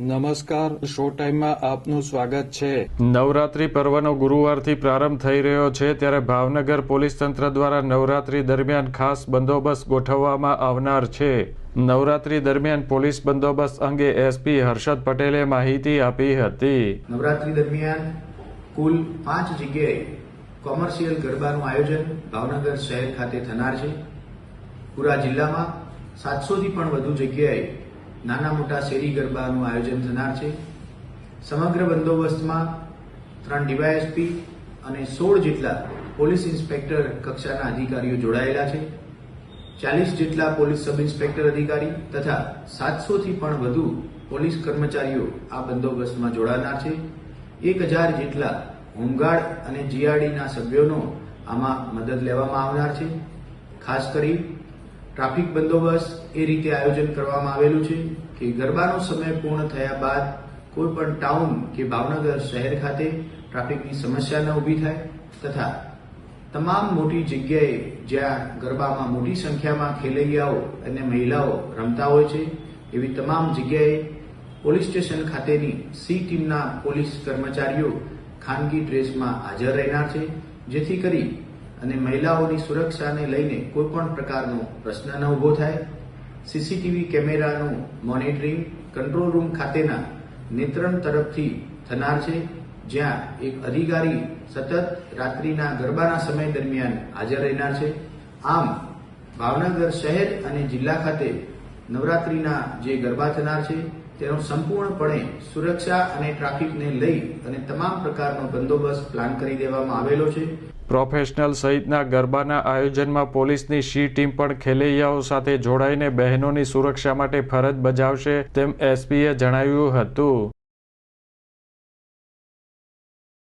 નમસ્કાર શો ટાઈમમાં આપનું સ્વાગત છે. નવરાત્રી પર્વનો ગુરુવારથી પ્રારંભ થઈ રહ્યો છે ત્યારે ભાવનગર પોલીસ તંત્ર દ્વારા નવરાત્રી દરમિયાન ખાસ બંદોબસ્ત ગોઠવવામાં આવનાર છે. નવરાત્રી દરમિયાન પોલીસ બંદોબસ્ત અંગે એસપી હર્ષદ પટેલે માહિતી આપી હતી. નવરાત્રી દરમિયાન કુલ પાંચ જગ્યાએ કોમર્શિયલ ગરબાનું આયોજન ભાવનગર શહેર ખાતે થનાર છે. પૂરા જિલ્લામાં સાતસોથી પણ વધુ જગ્યાએ નાના મોટા શેરી ગરબાનું આયોજન થનાર છે. સમગ્ર બંદોબસ્તમાં ત્રણ ડીવાયએસપી અને સોળ જેટલા પોલીસ ઇન્સ્પેક્ટર કક્ષાના અધિકારીઓ જોડાયેલા છે. ચાલીસ જેટલા પોલીસ સબ ઇન્સ્પેક્ટર અધિકારી તથા સાતસોથી પણ વધુ પોલીસ કર્મચારીઓ આ બંદોબસ્તમાં જોડાનાર છે. એક હજાર જેટલા હોમગાર્ડ અને જીઆરડીના સભ્યોનો આમાં મદદ લેવામાં આવનાર છે. ખાસ કરી ટ્રાફિક બંદોબસ્ત એ રીતે આયોજન કરવામાં આવેલું છે કે ગરબાનો સમય પૂર્ણ થયા બાદ કોઈ પણ ટાઉન કે ભાવનગર શહેર ખાતે ટ્રાફિકની સમસ્યા ન ઊભી થાય તથા તમામ મોટી જગ્યાએ જ્યાં ગરબામાં મોટી સંખ્યામાં ખેલૈયાઓ અને મહિલાઓ રમતા હોય છે, એવી તમામ જગ્યાએ પોલીસ સ્ટેશન ખાતેની સી ટીમના પોલીસ કર્મચારીઓ ખાનગી ડ્રેસમાં હાજર રહેનાર છે, જેથી કરી અને મહિલાઓની સુરક્ષાને લઈને કોઈ પણ પ્રકારનો પ્રશ્ન ન ઊભો થાય. સીસીટીવી કેમેરાનું મોનિટરિંગ કંટ્રોલ રૂમ ખાતેના નિયંત્રણ તરફથી થનાર છે, જ્યાં એક અધિકારી સતત રાત્રિના ગરબાના સમય દરમિયાન હાજર રહેનાર છે. આમ, ભાવનગર શહેર અને જિલ્લા ખાતે નવરાત્રિના જે ગરબા થનાર છે, તેનો સંપૂર્ણપણે સુરક્ષા અને ટ્રાફિકને લઈ અને તમામ પ્રકારનો બંદોબસ્ત પ્લાન કરી દેવામાં આવેલો છે. પ્રોફેશનલ સહિતના ગરબાના આયોજનમાં પોલીસની શી ટીમ પણ ખેલૈયાઓ સાથે જોડાઈને બહેનોની સુરક્ષા માટે ફરજ બજાવશે તેમ એસપીએ જણાવ્યું હતું.